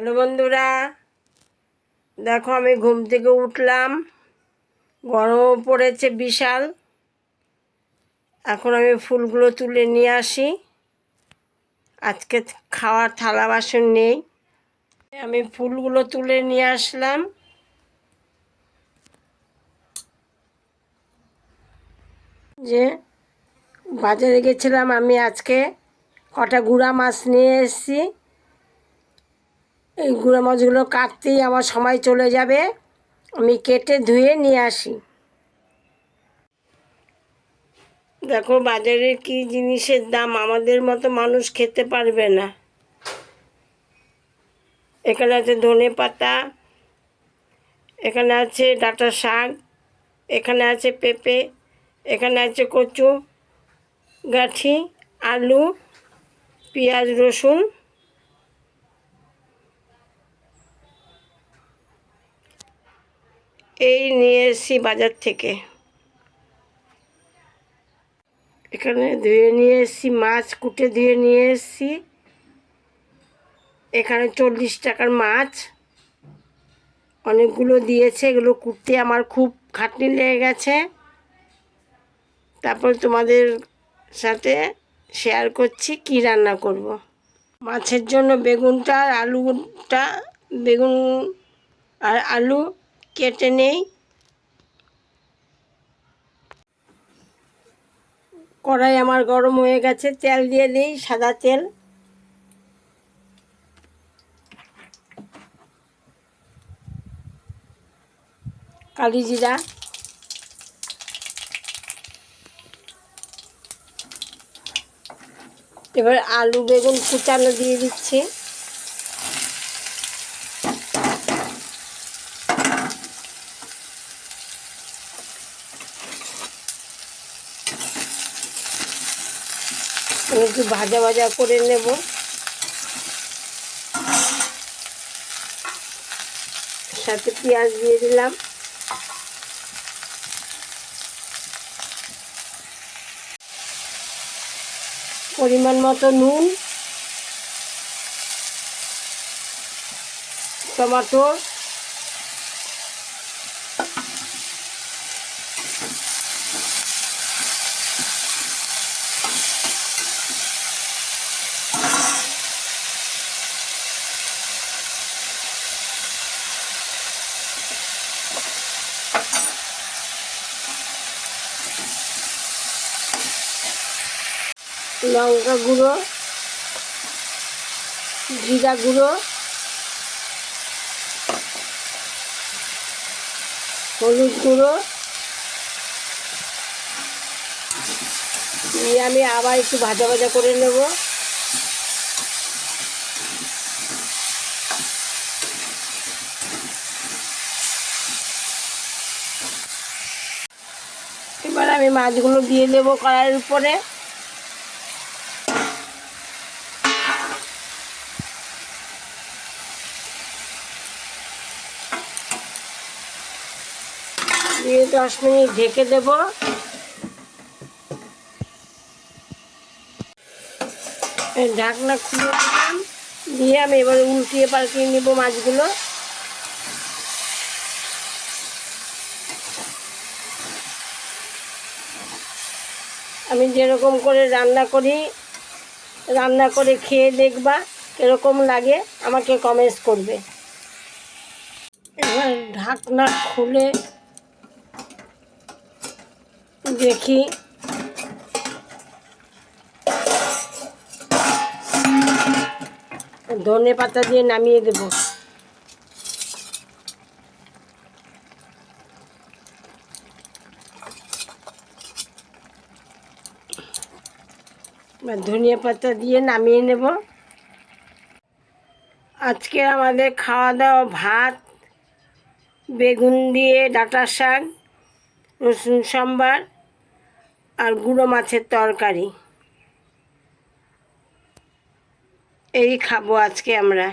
Hello বন্ধুরা, দেখো আমি ঘুম থেকে উঠলাম, গরমও পড়েছে বিশাল। এখন আমি ফুলগুলো তুলে নিয়ে আসি। আজকে খাওয়ার থালা বাসন নেই। আমি ফুলগুলো তুলে নিয়ে আসলাম। যে বাজারে গেছিলাম আমি আজকে কটা গুঁড়া মাছ নিয়ে এসেছি। এই গুঁড়ো মাছগুলো কাটতেই আমার সময় চলে যাবে। আমি কেটে ধুয়ে নিয়ে আসি। দেখো বাজারে কি জিনিসের দাম আমাদের মতো মানুষ খেতে পারবে না। এখানে আছে ধনে পাতা, এখানে আছে ডাঁটা শাক, এখানে আছে পেঁপে, এখানে আছে কচু, গাঠি, আলু, পেঁয়াজ, রসুন। এই নিয়ে এসেছি বাজার থেকে। এখানে ধুয়ে নিয়ে এসেছি, মাছ কুটে ধুয়ে নিয়ে এসেছি। এখানে চল্লিশ টাকার মাছ। অনেকগুলো দিয়েছে, এগুলো কুটতে আমার খুব খাটনি লেগে গেছে। তারপর তোমাদের সাথে শেয়ার করছি কি রান্না করব। মাছের জন্য বেগুনটা আর আলুটা, বেগুন আর আলু কেটে নেই। কড়াই আমার গরম হয়ে গেছে, তেল দিয়ে দিই, সাদা তেল। কালি জিরা। এবার আলু, বেগুন কুচানো দিয়ে দিচ্ছি। একটু ভাজা ভাজা করে নেব। সাথে পেঁয়াজ দিয়ে দিলাম। পরিমাণ মতো নুন টমাটো লঙ্কা গুঁড়ো, জিরা গুঁড়ো, হলুদ গুঁড়ো। দিয়ে আমি আবার একটু ভাজা ভাজা করে নেব। এবার আমি মাছগুলো দিয়ে দেবো কড়াইয়ের উপরে। দিয়ে দশ মিনিট ঢেকে দেব। ঢাকনা খুলে দিলাম। দিয়ে আমি এবার উল্টিয়ে পাল্টিয়ে নেব মাছগুলো। আমি যেরকম করে রান্না করি, রান্না করে খেয়ে দেখবা এরকম লাগে, আমাকে কমেন্টস করবে। এবার ঢাকনা খুলে দেখি। ধনে পাতা দিয়ে নামিয়ে দেব। ধনিয়া পাতা দিয়ে নামিয়ে নেব। আজকে আমাদের খাওয়া দাওয়া ভাত, বেগুন দিয়ে ডাটা শাক রসুন সাম্বার আর গুঁড়ো মাছের তরকারি। এই খাব আজকে আমরা।